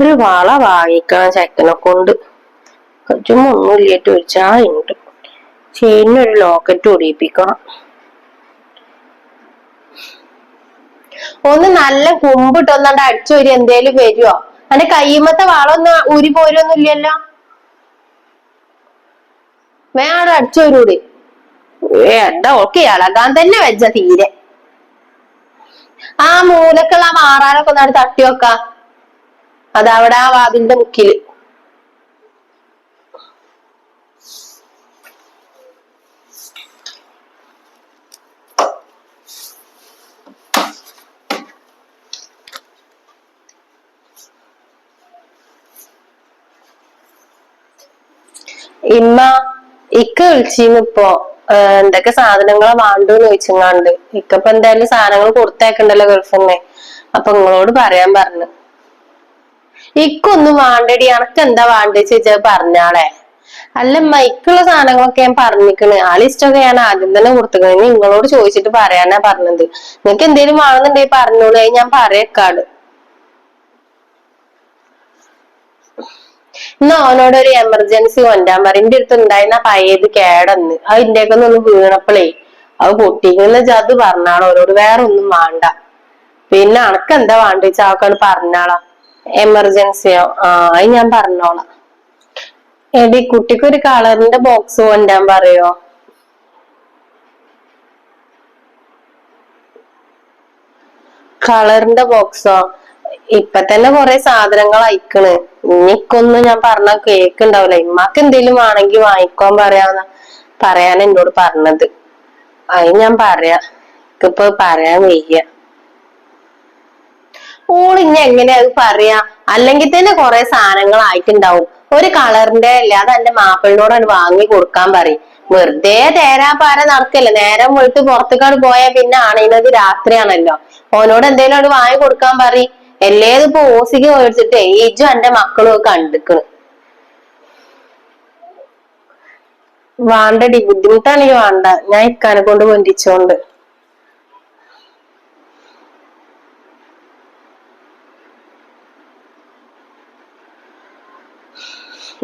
ഒരു വള വാങ്ങിക്കണം ചെക്കനെ കൊണ്ട്. ചുമ്മാ ഒന്നുമില്ലേറ്റ് ഒരു ഒഴിച്ചാ ഉണ്ട് ചെയിനൊരു ലോക്കറ്റ് ഒടിയിപ്പിക്കണം. ഒന്ന് നല്ല കുമ്പിട്ടൊന്നാണ്ട് അടിച്ചു വരും എന്തേലും വരുവോ? അന്റെ കയ്യുമത്തെ വളൊന്നും ഊരി പോരൊന്നും ഇല്ലല്ലോ വേണം അടിച്ചു വരൂടി? ഏ എന്താ ഓക്കെ ഇളകാൻ തന്നെ വെച്ച തീരെ. ആ മൂലക്കുള്ള ആ മാറാനൊക്കെ ഒന്നാണ് തട്ടി വെക്ക അതവിടെ ആ വാതിലിന്റെ മുക്കിൽ. ഇമ്മ ഇക്ക വിളിച്ചിന്ന് ഇപ്പോ. എന്തൊക്കെ സാധനങ്ങളാ വേണ്ടെന്ന് ചോദിച്ചങ്ങാണ്ട്. ഇക്കപ്പൊ എന്തായാലും സാധനങ്ങൾ കൊടുത്തേക്കണ്ടല്ലോ ഗൾഫിന്നെ അപ്പൊ നിങ്ങളോട് പറയാൻ പറഞ്ഞു. ഇക്കൊന്നും വാണ്ടടി അനക്ക് എന്താ വേണ്ടത് ചോദിച്ചാൽ പറഞ്ഞാളെ. അല്ല മൈക്കുള്ള സാധനങ്ങളൊക്കെ ഞാൻ പറഞ്ഞിക്കണ്. ആ ലിസ്റ്റൊക്കെ ഞാൻ ആദ്യം തന്നെ കൊടുത്തിക്കണ്. നിങ്ങളോട് ചോദിച്ചിട്ട് പറയാനാ പറഞ്ഞത്. നിങ്ങക്ക് എന്തേലും വേണമെന്നുണ്ടെങ്കിൽ പറഞ്ഞോളൂ. അത് ഞാൻ പറയക്കാട്. എന്നാ അവനോട് ഒരു എമർജൻസി കൊണ്ടാൻ പറയും. എന്റെ അടുത്ത് ഉണ്ടായിരുന്ന പയ്യത് കേടന്ന്. അത് ഇന്റെയൊക്കെ ഒന്ന് വീണപ്പോഴേ അത് പൊട്ടിക്കുന്ന അത് പറഞ്ഞാളോ അവരോട് വേറെ ഒന്നും വേണ്ട. പിന്നെ അനക്ക് എന്താ വേണ്ട? ചാക്കാണ് പറഞ്ഞാളാ. എമർജൻസിയോ ആ അത് ഞാൻ പറഞ്ഞോളാം. എടി കുട്ടിക്ക് ഒരു കളറിന്റെ ബോക്സ് കൊണ്ടാൻ പറയോ? കളറിന്റെ ബോക്സോ ഇപ്പൊ തന്നെ കൊറേ സാധനങ്ങൾ അയക്കണ്. ഇനിക്കൊന്നും ഞാൻ പറഞ്ഞ കേക്കുണ്ടാവില്ല ഇമ്മക്ക് എന്തേലും വേണമെങ്കിൽ വാങ്ങിക്കോൻ പറയാന്ന പറയാൻ എന്നോട് പറഞ്ഞത്. അത് ഞാൻ പറയാ. ഇപ്പൊ പറയാൻ വയ്യ. ഇനി എങ്ങനെ അത് പറയാ? അല്ലെങ്കിൽ തന്നെ കൊറേ സാധനങ്ങൾ ആയിട്ടുണ്ടാവും ഒരു കളറിന്റെ അല്ലാതെ എന്റെ മാപ്പിളിനോടാണ് വാങ്ങി കൊടുക്കാൻ പറയും. വെറുതെ തേരാ പാര നടക്കില്ല. നേരം വെളുത്ത് പുറത്തേക്കാട് പോയാൽ പിന്നെ അണയുന്നത് രാത്രിയാണല്ലോ. ഓനോട് എന്തേലും വാങ്ങി കൊടുക്കാൻ പറയും. എല്ലേതും ഇപ്പൊ ഓസിക്ക് മേടിച്ചിട്ടേ ഏജും എന്റെ മക്കളും ഒക്കെ കണ്ടിക്കണ്. വേണ്ടടി ബുദ്ധിമുട്ടാണെങ്കിൽ വേണ്ട. ഞാൻ ഇക്കാനെ കൊണ്ട് കൊണ്ടിച്ചോണ്ട്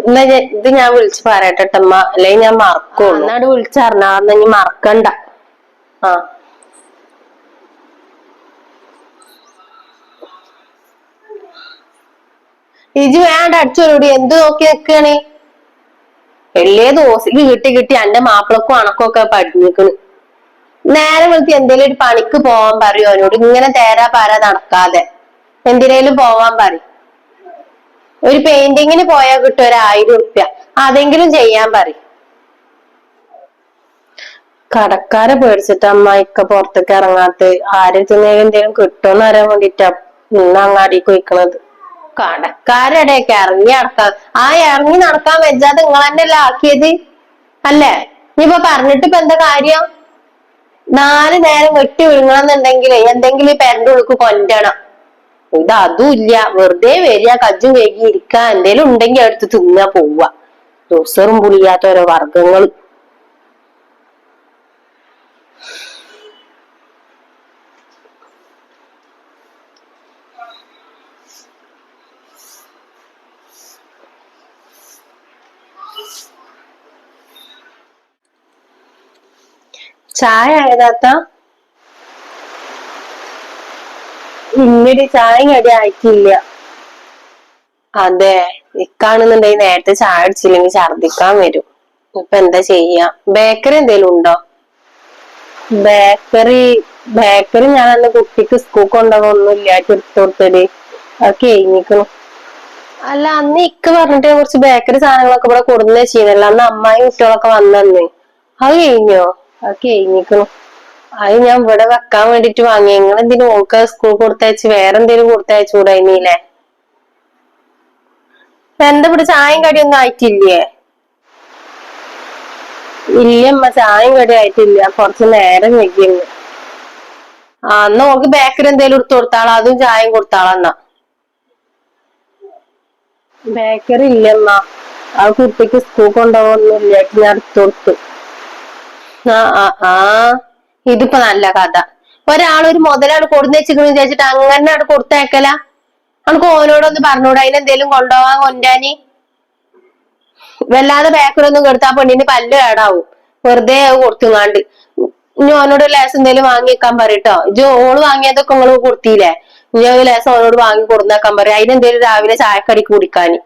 എന്നാ ഇത് ഞാൻ വിളിച്ച് പറയട്ടെട്ടമ്മ അല്ലെങ്കിൽ ഞാൻ മറക്കുള്ളൂ. എന്നാട് വിളിച്ചറിഞ്ഞാന്ന് ഇനി മറക്കണ്ട. ആ. ഇജ് വേണ്ട അടിച്ചോടി എന്ത് നോക്കി നിക്കാണ്? എല്ലേ ദോശക്ക് കിട്ടി കിട്ടി എന്റെ മാപ്പിളക്കും അണക്കൊക്കെ പഠിഞ്ഞിക്കണ് നേരെ വിളിച്ച് എന്തേലും ഒരു പണിക്ക് പോവാൻ പറയും അവനോട് ഇങ്ങനെ തേരാ പാര നടക്കാതെ. എന്തിനേലും പോവാൻ പറയും. ഒരു പെയിന്റിങ്ങിന് പോയാൽ കിട്ടും ഒരു ആയിരം ഉറുപ്യ അതെങ്കിലും ചെയ്യാൻ പറയും. കടക്കാരെ പേടിച്ചിട്ട് അമ്മ ഇക്ക പുറത്തേക്ക് ഇറങ്ങാത്ത ആരും ചെന്നേലും എന്തെങ്കിലും കിട്ടുമെന്ന് അറിയാൻ വേണ്ടിട്ടാ ഇന്ന് അങ്ങാടിക്ക് പോയിക്കണത്. കടക്കാരടയൊക്കെ ഇറങ്ങി നടക്കാൻ ആ ഇറങ്ങി നടക്കാൻ വെച്ചാതെ നിങ്ങൾ തന്നെയല്ലേ ആക്കിയത്? അല്ലേ? ഇനിയിപ്പൊ പറഞ്ഞിട്ട് ഇപ്പൊ എന്താ കാര്യം? നാല് നേരം വെട്ടി വിഴുങ്ങണമെന്നുണ്ടെങ്കിൽ എന്തെങ്കിലും ഈ പെരണ്ട് ഉള്ളിക്ക് കൊണ്ടണം. ഇത് അതും ഇല്ല. വെറുതെ വരിക കജ്ജും കേക്കി ഇരിക്കുക. എന്തേലും ഉണ്ടെങ്കിൽ അടുത്ത് തിന്നാ പോവുക. ദോസറും പുളിയാത്ത ഓരോ വർഗങ്ങൾ ചായ ഏതാത്ത ഇന്നിടി ചായ കടി ആയിട്ടില്ല. അതെ ഇക്കാണെന്നുണ്ടെങ്കിൽ നേരത്തെ ചായ അടിച്ചില്ലെങ്കിൽ ഛർദിക്കാൻ വരും. ഇപ്പൊ എന്താ ചെയ്യാ? ബേക്കറി എന്തേലും ഉണ്ടോ? ബേക്കറി ബേക്കറി ഞാൻ അന്ന് കുട്ടിക്ക് സ്കൂൾ കൊണ്ടുപോകൊന്നും ഇല്ലാട്ട് എടുത്തു കൊടുത്തത് അത് കഴിഞ്ഞിക്കണു. അല്ല അന്ന് ഇക്ക പറഞ്ഞിട്ട് കുറച്ച് ബേക്കറി സാധനങ്ങളൊക്കെ ഇവിടെ കൊടുന്നേ ചെയ്യുന്നല്ലോ അന്ന് അമ്മായി കുട്ടികളൊക്കെ വന്നന്ന്. അത് കഴിഞ്ഞോ? കഴിഞ്ഞിക്കണു അത് ഞാൻ ഇവിടെ വെക്കാൻ വേണ്ടിട്ട് വാങ്ങി. നിങ്ങൾ എന്തിനു ഓക്ക് സ്കൂൾ കൊടുത്തയച്ച്? വേറെ എന്തേലും കൊടുത്തയച്ചു കൂടായില്ലേ എന്താ ഇവിടെ ചായയും കടിയൊന്നും ആയിട്ടില്ലേ? ഇല്ലമ്മ ചായയും കടി ആയിട്ടില്ല. കുറച്ച് നേരം വെക്കുന്നു ആ എന്നാ ഓക്ക് ബേക്കറി എന്തേലും എടുത്തു കൊടുത്താളാ? അതും ചായയും കൊടുത്താളാ എന്നാ? ബേക്കറി ഇല്ലമ്മ ആ കുട്ടിക്ക് സ്കൂൾ കൊണ്ടുപോകുന്നില്ല. ഞാൻ എടുത്തു കൊടുത്തു. ആ ആ ഇതിപ്പോ നല്ല കഥ. ഒരാൾ ഒരു മുതലാണ് കൊടുന്ന് വെച്ചിരിക്കുന്നു വിചാരിച്ചിട്ട് അങ്ങനെ അവിടെ കൊടുത്തയക്കല? അവൾക്ക് ഓനോടൊന്ന് പറഞ്ഞൂടാ അതിനെന്തേലും കൊണ്ടുപോവാൻ കൊണ്ടാനി വല്ലാതെ ബാക്കിലൊന്നും കെടുത്താ പെണ്ണിന് പല്ല് കേടാവും. വെറുതെ കൊടുത്തുങ്ങാണ്ട്. ഇനി ഓനോട് ലേസം എന്തേലും വാങ്ങി വെക്കാൻ പറയട്ടോ ഇജ് ഓൾ വാങ്ങിയതൊക്കെ ഇങ്ങൾ കൊടുത്തില്ലേ? ഒരു ലേസം ഓനോട് വാങ്ങി കൊടുന്നേക്കാൻ പറയും. അതിനെന്തേലും രാവിലെ ചായക്കടിക്ക് കുടിക്കാന്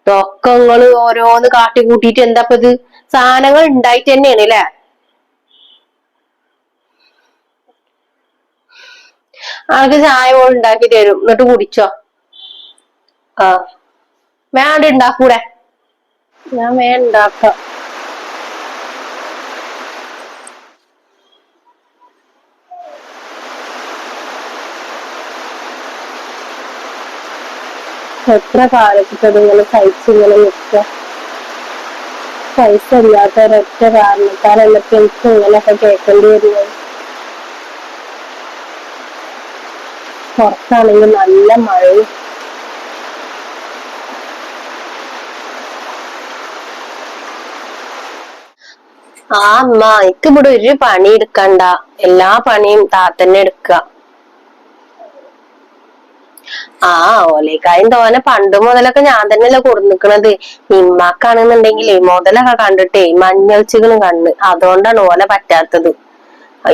ഇതൊക്കെ ഇങ്ങൾ ഓരോന്ന് കാട്ടി കൂട്ടിയിട്ട് എന്താപ്പത്? സാധനങ്ങൾ ഉണ്ടായിട്ട് തന്നെയാണ് ല്ലേ? ആൾക്ക് ചായ പോലെ ഉണ്ടാക്കി തരും. എന്നിട്ട് കുടിച്ചോ. ആ. വേണ്ട ഉണ്ടാക്കൂടെ? ഞാൻ വേ ഉണ്ടാക്കാം. എത്ര കാലത്തിട്ട് ഇങ്ങനെ സഹിച്ചിങ്ങനെ നിൽക്കുക? പൈസ ഇല്ലാത്ത ഒരൊറ്റ കാരണത്താലല്ല എനിക്ക് ഇങ്ങനെയൊക്കെ കേൾക്കേണ്ടി വരുന്നത്? പുറത്താണെങ്കിൽ നല്ല മഴയും. ആ അമ്മ എനിക്ക് ഇവിടെ ഒരു പണി എടുക്കണ്ട. എല്ലാ പണിയും താത്തന്നെ എടുക്ക ആ ഓലേക്കായും തോനെ പണ്ട് മുതലൊക്കെ ഞാൻ തന്നെയല്ലേ കൊടുന്നിക്കണത്. ഇമ്മാക്കാണെന്നുണ്ടെങ്കിലേ മുതലൊക്കെ കണ്ടിട്ടേ മഞ്ഞൾച്ചികളും കണ്ണ്. അതുകൊണ്ടാണ് ഓല പറ്റാത്തത്.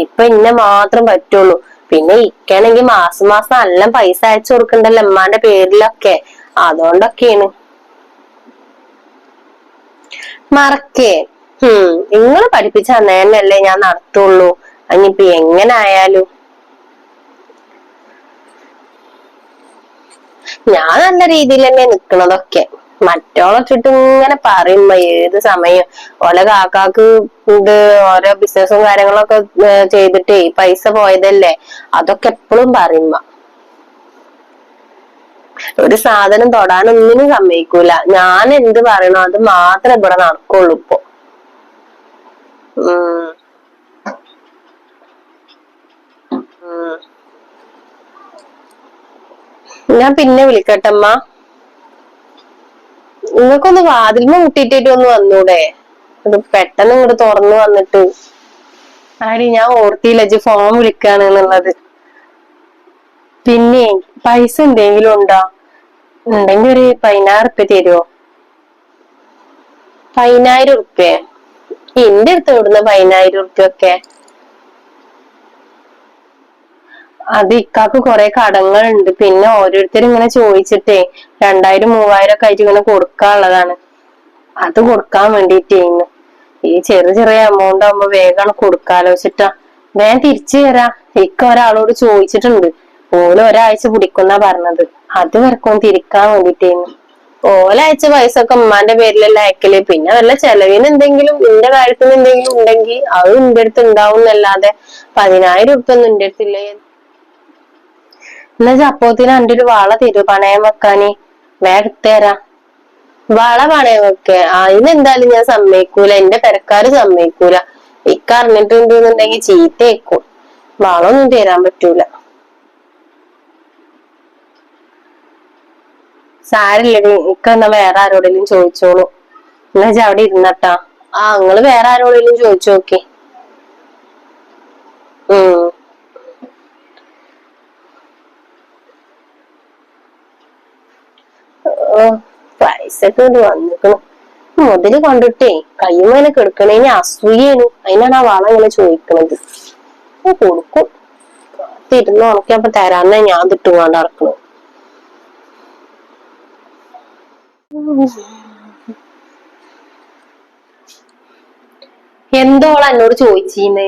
ഇപ്പൊ എന്നെ മാത്രം പറ്റുള്ളൂ. പിന്നെ ഇക്കാണെങ്കിൽ മാസം മാസം നല്ല പൈസ അയച്ചു കൊടുക്കണ്ടല്ലോ അമ്മാന്റെ പേരിലൊക്കെ. അതുകൊണ്ടൊക്കെയാണ്. മറക്കേ. ഹും. നിങ്ങൾ പഠിപ്പിച്ച അന്നേനല്ലേ ഞാൻ നടത്തുള്ളൂ. അനിപ്പി എങ്ങനെ ആയാലും ഞാൻ നല്ല രീതിയിൽ തന്നെ നിക്കണതൊക്കെ. മറ്റോളെ ചുറ്റും ഇങ്ങനെ പറയുമ്പോ ഏത് സമയം? ഓല കാക്കാക്ക് ഇത് ഓരോ ബിസിനസ്സും കാര്യങ്ങളൊക്കെ ചെയ്തിട്ട് പൈസ പോയതല്ലേ? അതൊക്കെ എപ്പോഴും പറയുമ്പ ഒരു സാധനം തൊടാനൊന്നിനും സമ്മതിക്കൂല. ഞാൻ എന്ത് പറയണോ അത് മാത്രമേ ഇവിടെ നടക്കുള്ളൂ ഇപ്പൊ. ഞാൻ പിന്നെ വിളിക്കട്ടമ്മ നിങ്ങൾക്കൊന്ന് വാതിൽമ മുട്ടിയിട്ടിട്ട് ഒന്ന് വന്നൂടെ? അത് പെട്ടെന്ന് ഇങ്ങോട്ട് തുറന്നു വന്നിട്ട്. ആടി ഞാൻ ഓർത്തിയില്ല ജി ഫോൺ വിളിക്കാണ് എന്നുള്ളത്. പിന്നെ പൈസ എന്തെങ്കിലും ഉണ്ടോ? ഉണ്ടെങ്കിൽ ഒരു പതിനായിരം ഉറുപ്പ്യ തരുമോ പതിനായിരം ഉറുപ്പ്യ? എന്റെ അടുത്ത് ഇവിടുന്ന് പതിനായിരം ഉറുപ്പ്യ ഒക്കെ. അത് ഇക്കാക്ക് കടങ്ങൾ ഉണ്ട് പിന്നെ ഓരോരുത്തരും ഇങ്ങനെ ചോദിച്ചിട്ടേ രണ്ടായിരം മൂവായിരം ഒക്കെ ആയിട്ട് ഇങ്ങനെ കൊടുക്കാനുള്ളതാണ്. അത് കൊടുക്കാൻ വേണ്ടിട്ടേന്ന് ഈ ചെറിയ ചെറിയ എമൗണ്ട് ആകുമ്പോ വേഗം കൊടുക്കാലോചിച്ചിട്ടാ. വേഗം തിരിച്ചു തരാ ഇക്ക ഒരാളോട് ചോദിച്ചിട്ടുണ്ട്. ഓൽ ഒരാഴ്ച പിടിക്കുന്ന പറഞ്ഞത്. അത് വരക്കും തിരിക്കാൻ വേണ്ടിട്ടേന്ന് ഓല അയച്ച പൈസ ഒക്കെ ഉമ്മാന്റെ പേരിലല്ല അയക്കൽ. പിന്നെ വല്ല ചെലവിന് എന്തെങ്കിലും നിന്റെ കാര്യത്തിന് എന്തെങ്കിലും ഉണ്ടെങ്കിൽ അത് നിന്റെ അടുത്ത് ഉണ്ടാവും എന്നല്ലാതെ പതിനായിരം ഉറുപ്പൊന്നും നിന്റെ അടുത്തില്ല എന്നാ ചപ്പോത്തിന് അന്റെ ഒരു വള തരൂ പണയം വെക്കാന്. വേഗം തരാ. വള പണയം വെക്ക. അതിനെന്തായാലും ഞാൻ സമ്മതിക്കൂല. എന്റെ പെരക്കാര് സമ്മതിക്കൂല. ഇക്കറിഞ്ഞിട്ടുണ്ടെന്നുണ്ടെങ്കിൽ ചീത്തയേക്കും വളൊന്നും തരാൻ പറ്റൂല. സാരില്ലടി ഇക്ക എന്നാ വേറെ ആരോടെങ്കിലും ചോദിച്ചോളൂ. എന്നാ അവിടെ ഇരുന്നട്ടാ. ആ നിങ്ങൾ വേറെ ആരോടെങ്കിലും ചോദിച്ചു നോക്കി. ഉം. ഓ പൈസക്ക് ഇത് വന്നിക്കണു മുതൽ കണ്ടിട്ടേ കയ്യുമേനെ കെടുക്കണേന് അസൂയേനു. അതിനാണ് ആ വള ഇങ്ങനെ ചോദിക്കണത്. കൊടുക്കും. തിരുന്ന് ഉണക്കിയപ്പോ തരാന്നെ ഞാൻ തിട്ടുകൊണ്ട് നടക്കണു എന്തോളാ എന്നോട് ചോദിച്ചീന്ന്.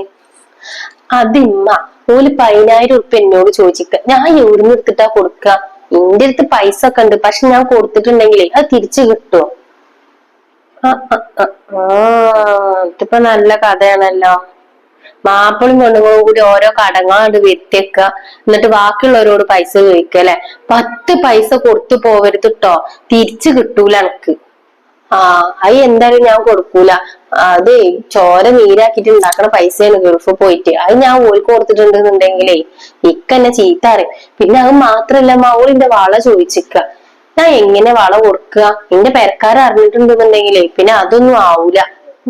അതിമ്മ ഓൽ പതിനായിരം ഉറുപ്പ എന്നോട് ചോദിച്ചിക്ക ഞാൻ എവിടുന്ന് എടുത്തിട്ടാ കൊടുക്ക. എന്റെ അടുത്ത് പൈസ ഒക്കെ ഉണ്ട്. പക്ഷെ ഞാൻ കൊടുത്തിട്ടുണ്ടെങ്കിൽ അത് തിരിച്ചു കിട്ടുമോ ഇതിപ്പോ നല്ല കഥയാണല്ലോ. മാപ്പിളും പെണ്ണുങ്ങളും കൂടി ഓരോ കടങ്ങാണ്ട് വെത്തിയേക്ക എന്നിട്ട് ബാക്കിയുള്ളവരോട് പൈസ ചോദിക്കുക അല്ലെ? പത്ത് പൈസ കൊടുത്തു പോവരുത് കേട്ടോ തിരിച്ചു കിട്ടൂല എനക്ക് ആ അത് എന്തായാലും ഞാൻ കൊടുക്കൂല. അത് ചോര നീരാക്കിട്ട് ഉണ്ടാക്കണ പൈസയാണ് ഗൾഫ് പോയിട്ട്. അത് ഞാൻ ഓൾക്ക് കൊടുത്തിട്ടുണ്ടെന്നുണ്ടെങ്കിലേ ഇക്ക എന്നെ ചീത്ത അറിയും പിന്നെ അത് മാത്രല്ല മൗളിന്റെ വള ചോദിച്ചിക്ക. ഞാൻ എങ്ങനെ വള കൊടുക്കുക എന്റെ പെരക്കാരെ അറിഞ്ഞിട്ടുണ്ടെന്നുണ്ടെങ്കിലേ പിന്നെ അതൊന്നും ആവൂല.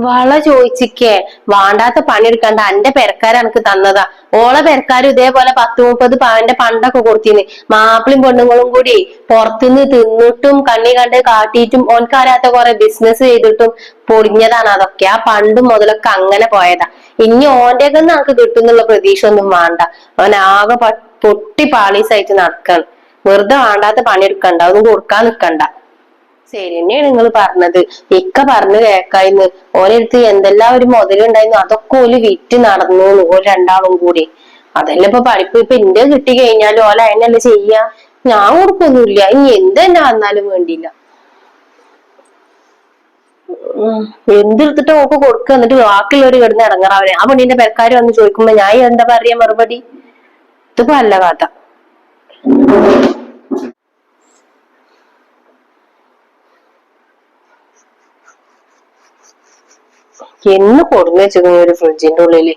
വള ചോദിച്ചിക്കേ വാണ്ടാത്ത പണിയെടുക്കണ്ട അന്റെ പെരക്കാരെ എനിക്ക് തന്നതാ. ഓളെ പെരക്കാരും ഇതേപോലെ പത്ത് മുപ്പത് പവന്റെ പണ്ടൊക്കെ കൊടുത്തിന്ന് മാപ്പിളും പെണ്ണുങ്ങളും കൂടി പുറത്തുനിന്ന് തിന്നിട്ടും കണ്ണി കണ്ട് കാട്ടിയിട്ടും ഓൻക്കാരാത്ത കുറെ ബിസിനസ് ചെയ്തിട്ടും പൊടിഞ്ഞതാണ് അതൊക്കെ. ആ പണ്ടും മുതലൊക്കെ അങ്ങനെ പോയതാ. ഇനി ഓന്റെ ഒക്കെ നമുക്ക് കിട്ടുന്നുള്ള പ്രതീക്ഷ ഒന്നും വേണ്ട. അവൻ ആകെ പൊട്ടി പാളീസായിട്ട് നടക്കണം. വെറുതെ വേണ്ടാത്ത പണിയെടുക്കണ്ട. ഒന്നും കൊടുക്കാൻ നിക്കണ്ട. ശരി തന്നെയാണ് നിങ്ങൾ പറഞ്ഞത്. ഇക്ക പറഞ്ഞു കേക്കായിന്ന്. ഓരടുത്ത് എന്തെല്ലാം ഒരു മുതലുണ്ടായിരുന്നു അതൊക്കെ ഓൽ വിറ്റ് നടന്നു ഓൽ രണ്ടാളും കൂടി. അതെല്ലാം ഇപ്പൊ പഠിപ്പ്. ഇപ്പൊ ഇന്റെ കിട്ടി കഴിഞ്ഞാലും ഓല അതിനല്ലേ ചെയ്യാ? ഞാൻ കൊടുക്കൊന്നുമില്ല ഇനി എന്ത് തന്നെ വന്നാലും വേണ്ടിയില്ല. എന്തെടുത്തിട്ട് ഓക്ക് കൊടുക്കുക എന്നിട്ട് ബാക്കിയുള്ളവര് കിടന്ന് ഇറങ്ങാറാവനെ ആ പെണ്ണിന്റെ പെരക്കാര് വന്ന് ചോദിക്കുമ്പോ ഞാൻ എന്താ പറയാ മറുപടി? ഇതിപ്പോ അല്ല കഥ. എന്ന് കൊടുന്നു വെച്ചിരുന്നു ഒരു ഫ്രിഡ്ജിന്റെ ഉള്ളിൽ.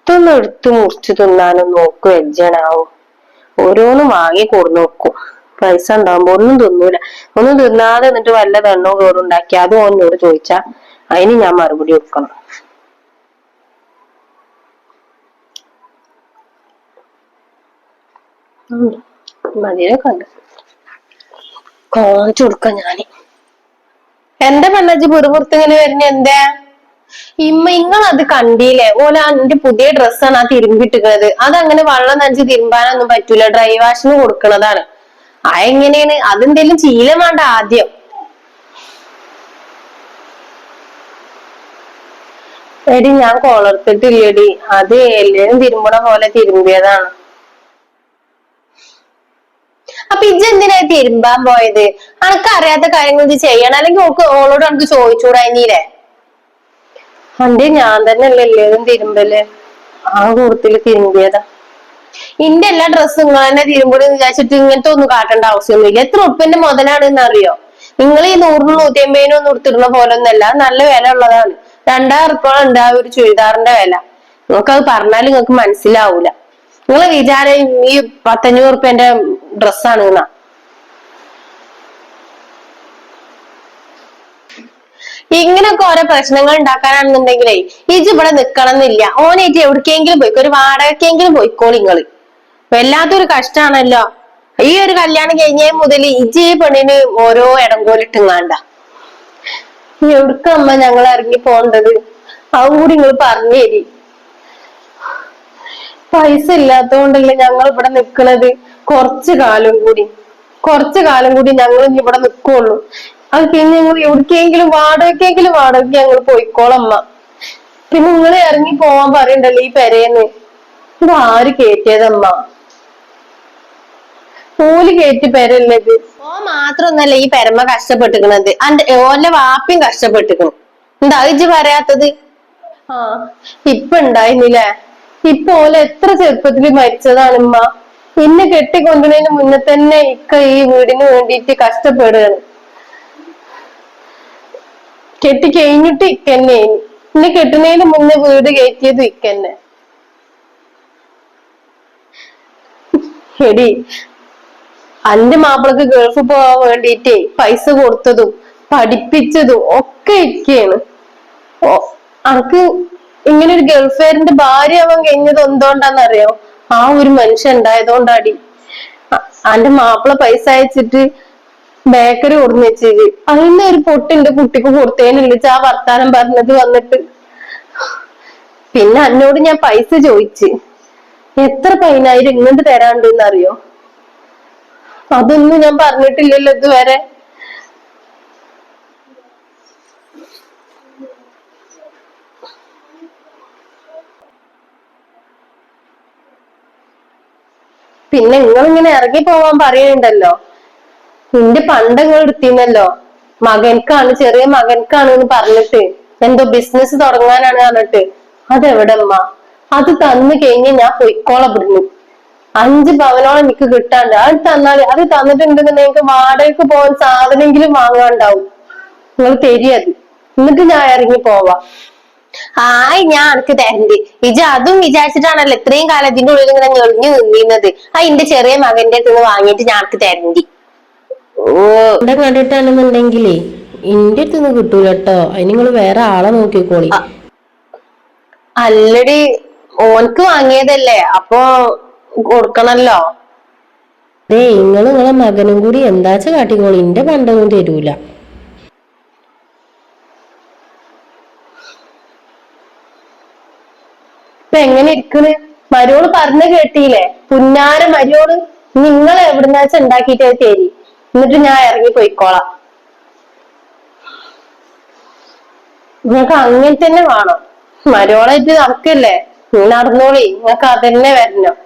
ഇതൊന്നും എടുത്ത് മുറിച്ച് തിന്നാനും നോക്കും എജ്ജനാവും ഓരോന്നും വാങ്ങി കൊടുന്നു വെക്കും. പൈസ ഉണ്ടാവുമ്പോ ഒന്നും തിന്നൂല. ഒന്നും തിന്നാതെ എന്നിട്ട് വല്ല തെണ്ണോ ഉണ്ടാക്കി അതും ഓനോട് ചോദിച്ചാ അതിന് ഞാൻ മറുപടി കൊടുക്കണം. ഉം. മതിയൊക്കെ ഉണ്ട് കൊടുക്കാം ഞാൻ. എന്റെ പെണ്ണാച്ചി പുറപുറത്ത് ഇങ്ങനെ വരുന്ന? എന്താ? ഇമ്മ നിങ്ങൾ അത് കണ്ടില്ലേ ഓല എന്റെ പുതിയ ഡ്രസ്സാണ് ആ തിരുമ്പിട്ടിക്കണത് അതങ്ങനെ വെള്ളം നനച്ച് തിരുമ്പാനൊന്നും പറ്റൂല. ഡ്രൈ വാഷിന് കൊടുക്കണതാണ്. ആ എങ്ങനെയാണ് അതെന്തേലും ശീലം വേണ്ട ആദ്യം. എടി ഞാൻ കൊളർത്തിട്ടില്ലടി. അത് എല്ലാരും തിരുമ്പണ പോലെ തിരുമ്പിയതാണ്. അപ്പൊ ഇജ്ജ് എന്തിനാ തിരുമ്പാൻ പോയത്? അനക്ക് അറിയാത്ത കാര്യങ്ങൾ ഇത് ചെയ്യണം. അല്ലെങ്കിൽ ഓളോട് എനിക്ക് ചോദിച്ചൂടായില്ലേ അന്റെ ഞാൻ തന്നെ അല്ലേ തിരുമ്പൽ? ആ കൂട്ടത്തിൽ തിരുമ്പിയതാ. ഇന്റെ എല്ലാ ഡ്രസ്സും നിങ്ങൾ തന്നെ തിരുമ്പണെന്ന് വിചാരിച്ചിട്ട് ഇങ്ങനത്തെ ഒന്നും കാട്ടേണ്ട ആവശ്യമൊന്നുമില്ല എത്ര ഉറുപ്പിന്റെ മുതലാണെന്ന് അറിയോ? നിങ്ങൾ ഈ നൂറിനും നൂറ്റി അമ്പതിനും ഒന്നും എടുത്തിടുന്ന പോലെ ഒന്നല്ല നല്ല വില ഉള്ളതാണ്. രണ്ടായിരം ഉറുപ്പോളം ഉണ്ട് ആ ഒരു ചുരിദാറിന്റെ വില. നിങ്ങൾക്ക് അത് പറഞ്ഞാൽ നിങ്ങൾക്ക് മനസ്സിലാവൂല. നിങ്ങൾ വിചാരം ഈ പത്തഞ്ഞൂറ് ഉറുപ്പ്യന്റെ ഡ്രസ്സാണ് എന്നാ. ഇങ്ങനൊക്കെ ഓരോ പ്രശ്നങ്ങൾ ഉണ്ടാക്കാനാണെന്നുണ്ടെങ്കിലേ ഇജ് ഇവിടെ നിക്കണം എന്നില്ല ഓനേറ്റ് എവിടേക്കെങ്കിലും പോയിക്കോ ഒരു വാടകക്കെങ്കിലും പോയിക്കോ നിങ്ങൾ വല്ലാത്തൊരു കഷ്ടാണല്ലോ. ഈ ഒരു കല്യാണം കഴിഞ്ഞേ മുതൽ ഇജ് ഈ പെണ്ണിന് ഓരോ ഇടങ്കോലിട്ടുങ്ങാണ്ട എവിടക്കമ്മ ഞങ്ങൾ ഇറങ്ങി പോണ്ടത് അതും കൂടി നിങ്ങൾ പറഞ്ഞു തരി. പൈസ ഇല്ലാത്തോണ്ടല്ലേ ഞങ്ങൾ ഇവിടെ നിക്കണത്? കുറച്ചു കാലം കൂടി. കുറച്ചു കാലം കൂടി ഞങ്ങൾ ഇവിടെ നിക്കുള്ളൂ. അത് പിന്നെ ഞങ്ങൾ എവിടേക്കെങ്കിലും വാടകയ്ക്കെങ്കിലും വാടകയ്ക്ക് ഞങ്ങൾ പോയിക്കോളമ്മ പിന്നെ നിങ്ങൾ ഇറങ്ങി പോവാൻ പറയണ്ടല്ലോ ഈ പെരേന്ന്. ഇത് ആര് കേറ്റിയതമ്മ ഓൽ കേറ്റി പെരല്ലത് ഓ മാത്രമൊന്നല്ല ഈ പെരമ കഷ്ടപ്പെട്ടിക്കണത് അന്റെ ഓന്റെ വാപ്പിയും കഷ്ടപ്പെട്ടിരിക്കണം. എന്താ ഇജ്ജ് പറയാത്തത്? ആ ഇപ്പൊ ഉണ്ടായിരുന്നില്ലേ? ഇപ്പൊ ഓല എത്ര ചെറുപ്പത്തിൽ മരിച്ചതാണ് ഉമ്മ എന്നെ കെട്ടിക്കൊണ്ടുന്നതിന് മുന്നേ തന്നെ ഇക്ക ഈ വീടിന് വേണ്ടിയിട്ട് കഷ്ടപ്പെടുകയാണ്. കെട്ടി കഴിഞ്ഞിട്ട് ഇക്കന്നെ. എന്നെ കെട്ടുന്നതിന് മുന്നേ വീട് കയറ്റിയത് ഇക്കന്നെ. എടി അന്റെ മാപ്പിളക്ക് ഗൾഫ് പോവാൻ വേണ്ടിട്ട് പൈസ കൊടുത്തതും പഠിപ്പിച്ചതും ഒക്കെ ഇക്കയാണ്. അനക്ക് ഇങ്ങനെ ഒരു ഗൾഫുകാരന്റെ ഭാര്യ അവൻ കഴിഞ്ഞത് എന്തുകൊണ്ടാന്നറിയോ? ആ ഒരു മനുഷ്യൻ ഉണ്ടായതുകൊണ്ടാടി. അന്റെ മാപ്പിള പൈസ അയച്ചിട്ട് ബേക്കറി ഓർമ്മ വെച്ചത് അതിന് ഒരു പൊട്ടിന്റെ കുട്ടിക്ക് കൊടുത്തേനില്ല ആ വർത്താനം പറഞ്ഞത് വന്നിട്ട്. പിന്നെ അന്നോട് ഞാൻ പൈസ ചോദിച്ച് എത്ര പതിനായിരം ഇങ്ങോട്ട് തരാണ്ടെന്ന് അറിയോ അതൊന്നും ഞാൻ പറഞ്ഞിട്ടില്ലല്ലോ ഇതുവരെ. പിന്നെ നിങ്ങൾ ഇങ്ങനെ ഇറങ്ങി പോവാൻ പറയുന്നുണ്ടല്ലോ നിന്റെ പണ്ട് നിങ്ങൾ എടുത്തിന്നല്ലോ മകൻക്കാണ് ചെറിയ മകൻക്കാണ് എന്ന് പറഞ്ഞിട്ട് എന്തോ ബിസിനസ് തുടങ്ങാനാണ് പറഞ്ഞിട്ട്. അതെവിടെ അമ്മ അത് തന്നു കഴിഞ്ഞ ഞാൻ പൊയ്ക്കോളെ ഇവിടുന്ന്. അഞ്ച് പവനോളം എനിക്ക് കിട്ടാണ്ട്. അത് തന്നാൽ അത് തന്നിട്ടുണ്ടെങ്കിൽ നിങ്ങൾക്ക് വാടകയ്ക്ക് പോകാൻ സാധനമെങ്കിലും വാങ്ങാണ്ടാവും നിങ്ങൾ തരിയത്. എന്നിട്ട് ഞാൻ ഇറങ്ങി പോവാ. ആയി ഞാൻ അനക്ക് തരണ്ട്. ഇജ അതും വിചാരിച്ചിട്ടാണല്ലോ ഇത്രയും കാലം ഇതിന്റെ ഉള്ളിൽ ഇങ്ങനെ ഞെളിഞ്ഞു നിന്നിരുന്നത്. ആ എന്റെ ചെറിയ മകന്റെ അടുത്ത് വാങ്ങിയിട്ട് ഞാൻ അനക്ക് തരണ്ട്. ഓ. ഇവിടെ കണ്ടിട്ടാണെന്നുണ്ടെങ്കിലേ ഇന്റെ അടുത്തൊന്നും കിട്ടൂല കേട്ടോ അതിന് നിങ്ങൾ വേറെ ആളെ നോക്കിക്കോളി. അല്ലടി ഓൻക്ക് വാങ്ങിയതല്ലേ അപ്പൊ കൊടുക്കണല്ലോ. ദേ നിങ്ങൾ നിങ്ങളെ മകനും കൂടി എന്താച്ച കാട്ടിക്കോളി ഇന്റെ പണ്ടൊന്നും തരൂല. ഇപ്പൊ എങ്ങനെ ഇരിക്കണ്? മരോൾ പറഞ്ഞു കേട്ടില്ലേ പുന്നാര മരോൾ നിങ്ങൾ എവിടുന്നാച്ച ഉണ്ടാക്കിയിട്ട് തരി? എന്നിട്ട് ഞാൻ ഇറങ്ങി പോയിക്കോളാം. നിങ്ങൾക്ക് അങ്ങനെ തന്നെ വേണം. മരോളായിട്ട് നടക്കല്ലേ? നീ നടന്നോളി. നിങ്ങൾക്ക് അതന്നെ വരണം.